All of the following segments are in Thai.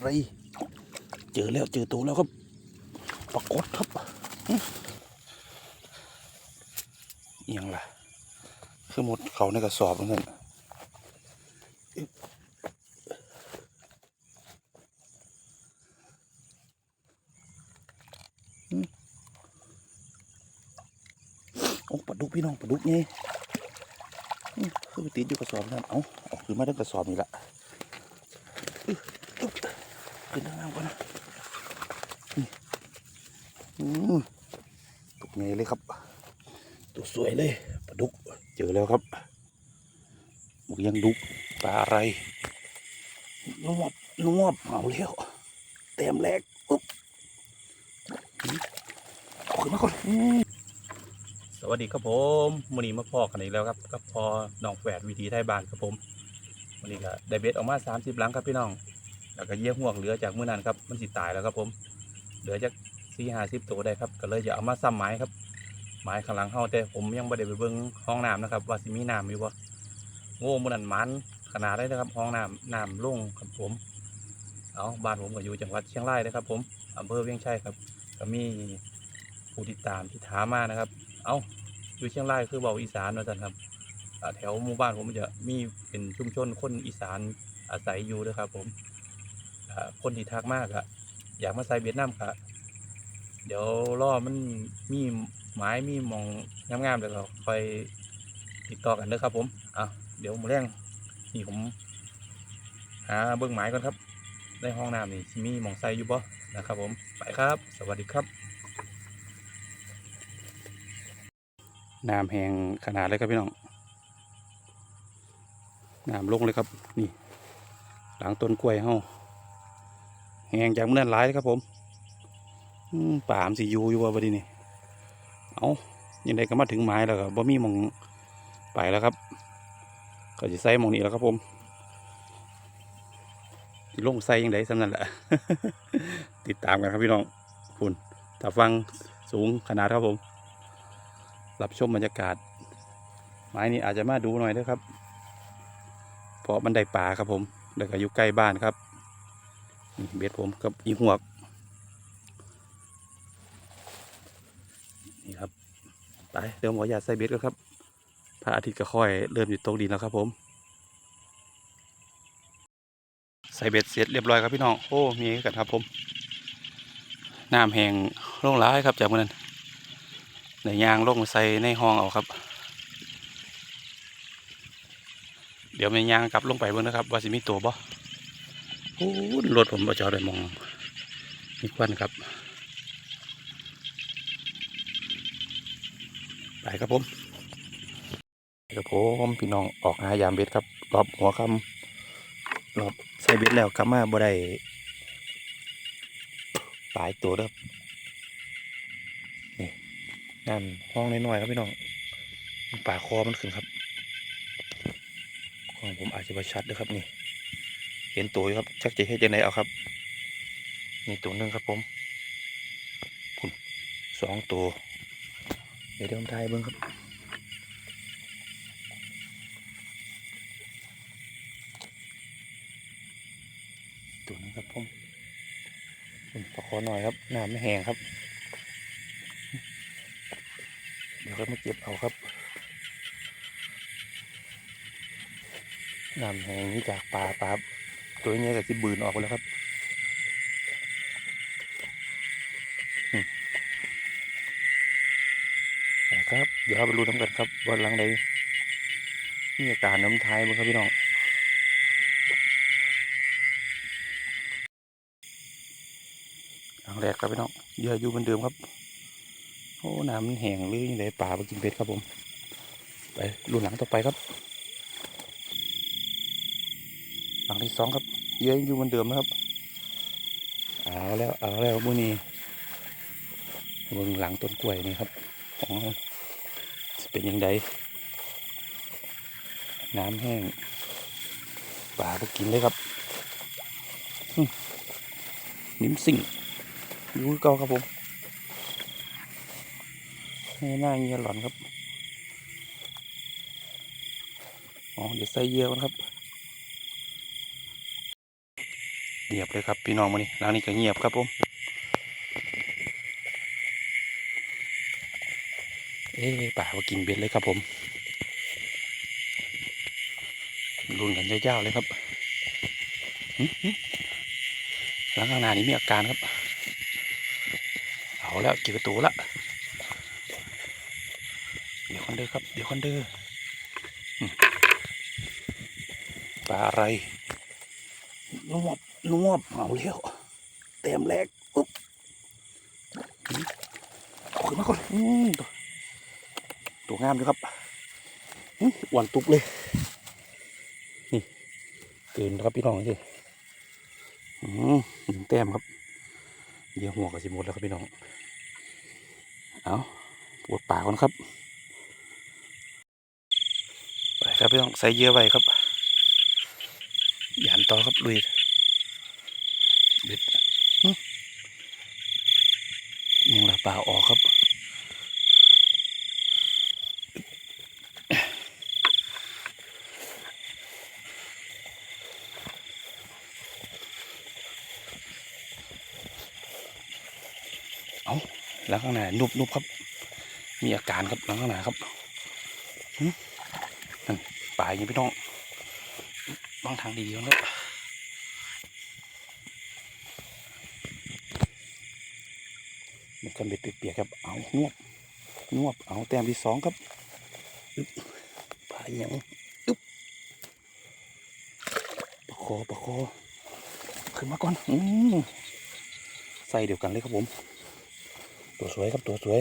อะไร เจอแล้วเจอตัวแล้วครับปรากฏครับยังล่ะ คือหมดเขาในกระสอบนกันอึ๊บอืมโอ้ปลาดุกพี่น้องปลาดุกไงอื้อคือไปติดอยู่กระสอบนั่นเอาออกคือมาได้กระสอบนี่ละ ขึ้นทางน้ำก่อนนะนี่อืมตุกไงเลยครับ ตัวสวยเลยปลาดุก เจอแล้วครับหมึกยังดุกปลาอะไรนวบนวบเอาแล้วเต็มแรกปุ๊บเอาขึ้นมาก่อนอืมสวัสดีครับผมวันนี้มาพอกันอีกแล้วครับกับพอน้องแฝดวิธีไทยบ้านครับผมวันนี้ก็ได้เบ็ดออกมา 30 หลังครับพี่น้อง แล้วก็เยี่ยห่วงเหลือจากเมื้อนั้นครับมันสิตายแล้วครับผมเหลือจากสี่ห้าสิบตัวได้ครับก็เลยจะเอามาซ้ำไม้ครับไม้ข้างหลังเฮาแต่ผมยังไม่ได้ไปเบิ่งห้องน้ำนะครับว่าสิมีน้ำอยู่บ่โง่มื้อนั้นมันขนาดได้นะครับห้องน้ำน้ำลงครับผมเอาบ้านผมก็อยู่จังหวัดเชียงรายนะครับ ผมอำเภอเวียงชัยครับ ก็มีผู้ติดตามที่ถามมานะครับ เอาอยู่เชียงรายคือเบาอีสานนะท่านครับแถวหมู่บ้านผมจะมีเป็นชุมชนคนอีสานอาศัยอยู่ด้วยครับผม คนที่ทักมากอะอยากมาใส่เวียดนามค่ะเดี๋ยวรอมันมีไม้มีมองงามๆเดี๋ยวเราคอยติดต่อกันเด้อครับ ผมอะเดี๋ยวมาแรงนี่ผมหาเบื้องไม้ก่อนครับ ในห้องน้ำนี่มีมองใส่อยู่บ่นะครับ ผมไปครับ สวัสดีครับน้ำแห้งขนาดเลยครับพี่น้องน้ำลงเลยครับ นี่ หลังต้นกล้วยเฮา แหงจากเมื่อนั้นหลายครับผมป่ามนสิยูอยู่ว่าบดีนี่เอายังไงก็มาถึงไม้แล้วก็บ่มีมองไปแล้วครับ ก็จะใส่มองนี้แล้วครับผมลงใส่ยังไงสำนั่นแหละติดตามกันครับพี่น้องคุณถ้าฟังสูงขนาดครับผม รับชมบรรยากาศ ไม้นี้อาจจะมาดูหน่อยนะครับ เพราะมันได้ป่าครับผม แล้วก็อยู่ใกล้บ้านครับ เบ็ดผมกับอีหวกนี่ครับไปเดี๋ยวหมออยาใส่เบ็ดกันครับพระอาทิตย์ก็ค่อยเริ่มอยู่ตกดินแล้วครับผม ใส่เบ็ดเสร็จเรียบร้อยครับพี่น้องโอ้มีกันครับผมน้ำแห้งลงร้ายครับจากเมื่อนั้นในยางลงใส่ในห้องเอาครับ เดี๋ยวแม่ยางกลับลงไปเบิ่งนะครับ ว่าสิมีตัวบ่ โอ้รถผมบ่จอดได้มอง มีควันครับ ไปครับผมไปครับผมพี่น้องออกหายามเบ็ดครับ รอบหัวคำรอบใส่เบ็ดแล้วกลับมาบ่ได้ปลายตัวเด้อครับนี่น้ำห้องน้อยๆครับพี่น้องป่าคอมันขึ้นครับ ของผมอาจจะประชัดนะครับนี่ เห็นตัวอยู่ครับชักจะให้จะไหนเอาครับนี่ตัวหนึ่งครับผมคุณสองตัวเดี๋ยวเดี๋ยวผมถ่ายเบิ้งครับตัวนึงครับผมคุณปลาคอหน่อยครับน้ำไม่แห้งครับ เดี๋ยวก็มาเก็บเอาครับน้ำแห้งนี่จากปลาปลา ตัวนี้กับที่บืนออกไปแล้วครับนะครับ เดี๋ยวเราไปรู้น้ำกันครับวันหลังใดนี่อาการน้ำทายบ้างครับพี่น้องหลังแรกครับพี่น้องเยอะอยู่เหมือนเดิมครับโอ้น้ำมันแห้งหรือยังไงป่าไปกินเบ็ดครับผม ไปรุ่นหลังต่อไปครับ หลังที่สองครับ เยอะอยู่เหมือนเดิมนะครับ เอาแล้วเอาแล้วมือนี้เบิ่งหลังต้นกล้วยนี่ครับของเราจะเป็นยังไงน้ำแห้งป่าไปกินเลยครับนิ่มสิ่งยูเก่าครับผมให้หน้าเงียหลอนครับ อ๋อ เดี๋ยวใส่เยื่อก่อนครับ เงียบเลยครับพี่น้องมานี่ร้านนี้ก็เงียบครับผมเอ๊ะป่าว่ากินเบ็ดเลยครับผมรุนกันยาวๆเลยครับหลังข้างหน้านี้มีอาการครับ เอาแล้วกี่ประตูละเดี๋ยวคนเด้อครับ เดี๋ยวคนเดอหึปลาอะไรนวบ นวบเอาเร็วเต็มแรกปุ๊บอืมเอาขึ้นมาก่อนอืมตัวตัวงามเลยครับอืมอ้วนตุกเลยนี่ตื่นครับพี่น้องสิอืมหนึ่งแต้มครับเดี๋ยวหัวก็สิหมดแล้วครับพี่น้องเอาปวดปากก่อนครับไปครับพี่น้องใส่เยอะไว้ครับยันต่อครับลุยเบ็ดหึยังละ ปลาออกครับ เอาหลังข้างหน้านุบนุบครับ มีอาการครับหลังข้างหน้าครับนั่นปลาย่างนี้พี่น้องบางทางดีครับ มัน กันเบ็ดเปียกๆครับ เอานวบนวบเอาแต้มที่สองครับอึ๊บปลาอย่างอึ๊บประคอประคอขึ้นมาก่อนอืมใส่เดียวกันเลยครับผม ตัวสวยครับตัวสวย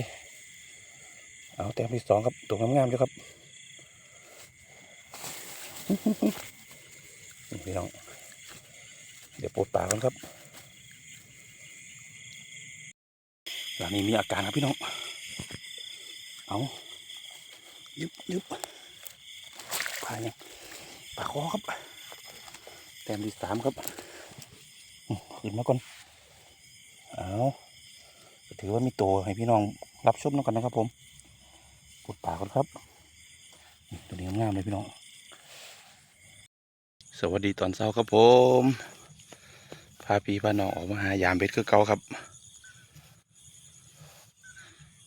เอาแต้มที่สองครับตัวงามๆเลยครับนี่พี่น้องเดี๋ยวปลดปลากันครับ หลังนี้มีอาการครับพี่น้อง เอายึบยึบปลาเนี่ยปลาคอครับ แต้มที่สามครับอื้อขึ้นมาก่อน เอาถือว่ามีตัวให้พี่น้องรับชมแล้วกันนะครับผมปลดปลาก่อนครับ ตัวนี้งามเลยพี่น้อง สวัสดีตอนเช้าครับผม พาพี่พาน้องออกมาหายามเบ็ดคือเก่าครับ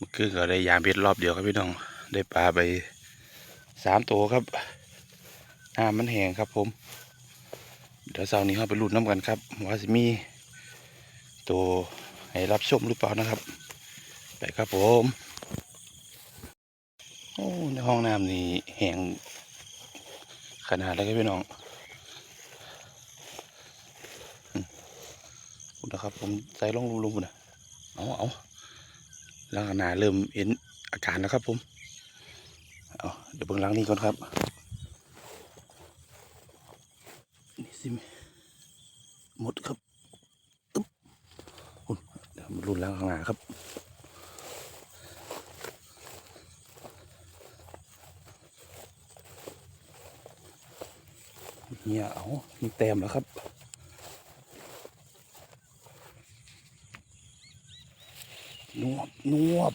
มื่อคืนก็ได้ยามเบ็ดรอบเดียวครับพี่น้อง ได้ปลาไปสามตัวครับน้ำมันแห้งครับผม เดี๋ยวเสาร์นี้เราไปลุ้นน้ำกันครับว่าจะมีตัวให้รับชมหรือเปล่านะครับ ไปครับผมโอ้ในห้องน้ำนี่แห้งขนาดแล้วครับพี่น้องอืมนะครับผมใส่ลงลุมๆนะเอาเอา ล้วหนาเริ่มเห็นอาการแล้วครับผมเอาเดี๋ยวเบิ่งล้างนี้ก่อนครับนี่สิหมดครับตึ๊บเดี๋ยวมารุนล้างข้างหน้าครับเนี่ยเอามีแต้มแล้วครับ นวบนวบ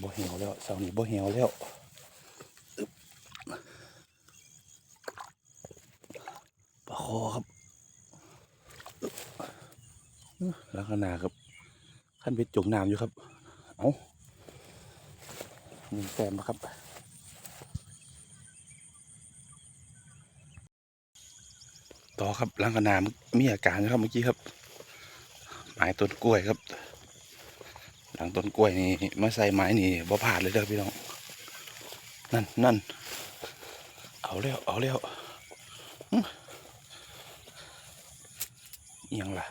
บ่เหี่ยวแล้วเสาร์นี้บ่เหี่ยวแล้วปลาคอครับลักษณะครับขั้นเพชรจมน้ำอยู่ครับ เอาหนึ่งแต้มนะครับต่อครับลังกระนามีอาการนะครับเมื่อกี้ครับไม้ต้นกล้วยครับ หลังต้นกล้วยนี่มาใส่ไม้นี่บ่ผ่านเลยเด้อพี่น้อง นั่นนั่นเอาแล้วเอาแล้วยังล่ะ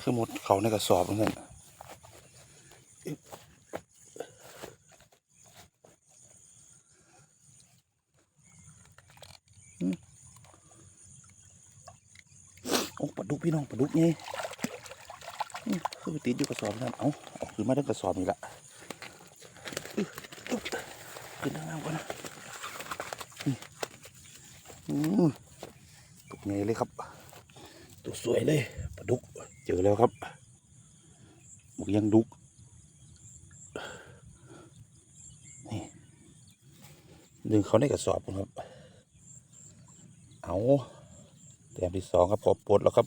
คือหมดเขาในกระสอบนกันอึ๊บอื้อโอ้ปลาดุกพี่น้องปลาดุกไง คือไปติดอยู่กระสอบนั่นเอาเออกคือมาตั้กระสอบนี่ละขึ้นทางน้ำก่อนนะตุกใหญ่เลยครับตุกสวยเลยปลาดุกเจอแล้วครับหมกยังดุกนี่ดึงเขาในกระสอบครับ เอาแต้มที่สองครับพอปลดแล้วครับ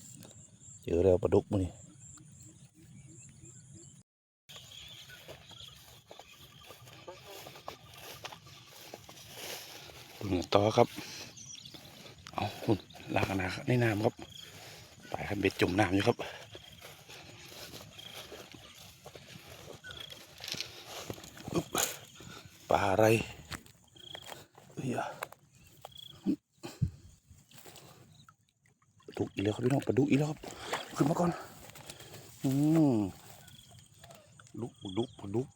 เจอแล้วปลาดุกมือนี่เหนือ ต่อครับ เอาคุณลากนาในน้ำครับปลายคันเบ็ดจมน้ำอยู่ครับปลาอะไรเอ้ยอะปลาดุกอีกแล้วครับพี่น้องปลาดุกอีกแล้วครับขึ้นมาก่อนอืมลุกปลาดุกปลาดุก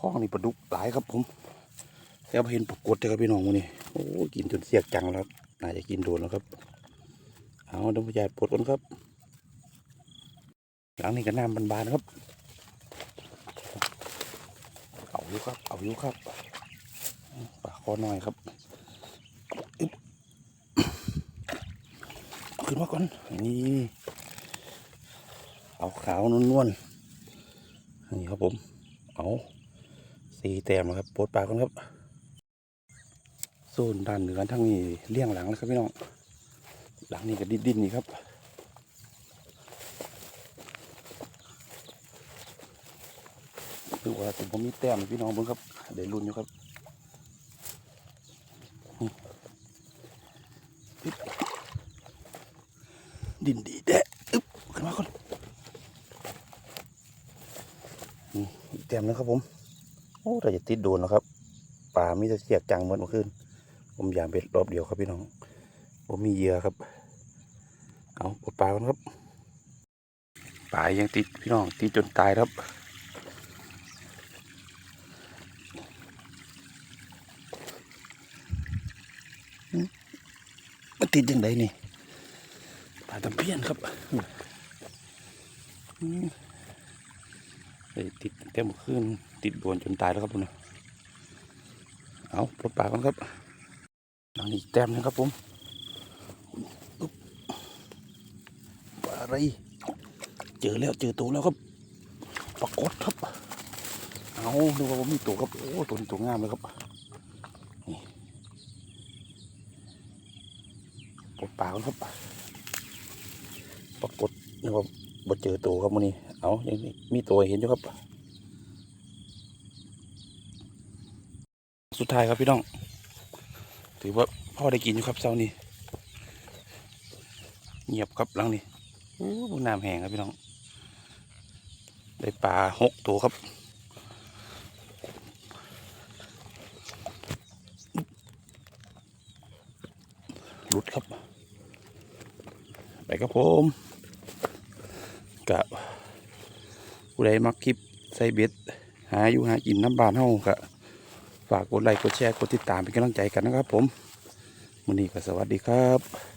ห้องนี้ปลาดุกหลายครับผม แต่ว่าเห็นปรากฏเลยครับพี่น้องวันนี้โอ้กินจนเสียกจังแล้วครับน่าจะกินโดนแล้วครับ เอาดมยายปลดก่อนครับ หลังนี้ก็น้ำบานๆครับ เอาอยู่ครับ เอาอยู่ครับปลาคอหน่อยครับขึ้นมาก่อน นี่เอาขาวนวลๆนี่ครับผม เอาสีแต้มครับปลดปลาก่อนครับ โซนด้านเหนือทั้งนี้เลี่ยงหลังแล้วครับพี่น้อง หลังนี้ก็ดินดินๆนี่ครับดูว่าแต่ผมมีแต้มพี่น้องเบิ่งครับเดี๋ยวรุ่นอยู่ครับดินดีแดะอึ๊บขึ้นมาก่อนนี่อีกแต้มนึงครับผม โอ้แต่จะติดโดนแล้วครับ ป่ามีแต่เสียกจังเหมือนเมื่อคืน ผมยามเบ็ดรอบเดียวครับพี่น้องผมมีเหยื่อครับ เอาปลดปลากันครับปลายังติดพี่น้องติดจนตายครับมันติดยังไงนี่ปลาตะเพียนครับติดเต็มขึ้นติดโดนจนตายแล้วครับผมนะเอาปลดปลากันครับ หลังนี้แต้มนะครับผมปลาอะไรเจอแล้วเจอตัวแล้วครับปรากฏครับ เอาดูว่าผมมีตัวครับ โอ้ตัวนี้ตัวงามเลยครับนี่ปลดปลาก่อนครับ ปรากฏนึกว่าบ่เจอตัวครับมันนี้ เอายังมีมีตัวเห็นอยู่ครับ สุดท้ายครับพี่น้อง ถือว่าพ่อได้กินอยู่ครับเช้านี้เงียบครับหลังนี้โอ้บน้ำแห้งครับพี่น้อง ได้ปลาหกตัวครับหลุดครับ ไปครับผมกับผู้ใดมักคลิปใส่เบ็ดหาอยู่หากินน้ำบานเฮากะ ฝากกดไลค์กดแชร์กดติดตามเป็นกำลังใจกันนะครับผมวันนี้ก็สวัสดีครับ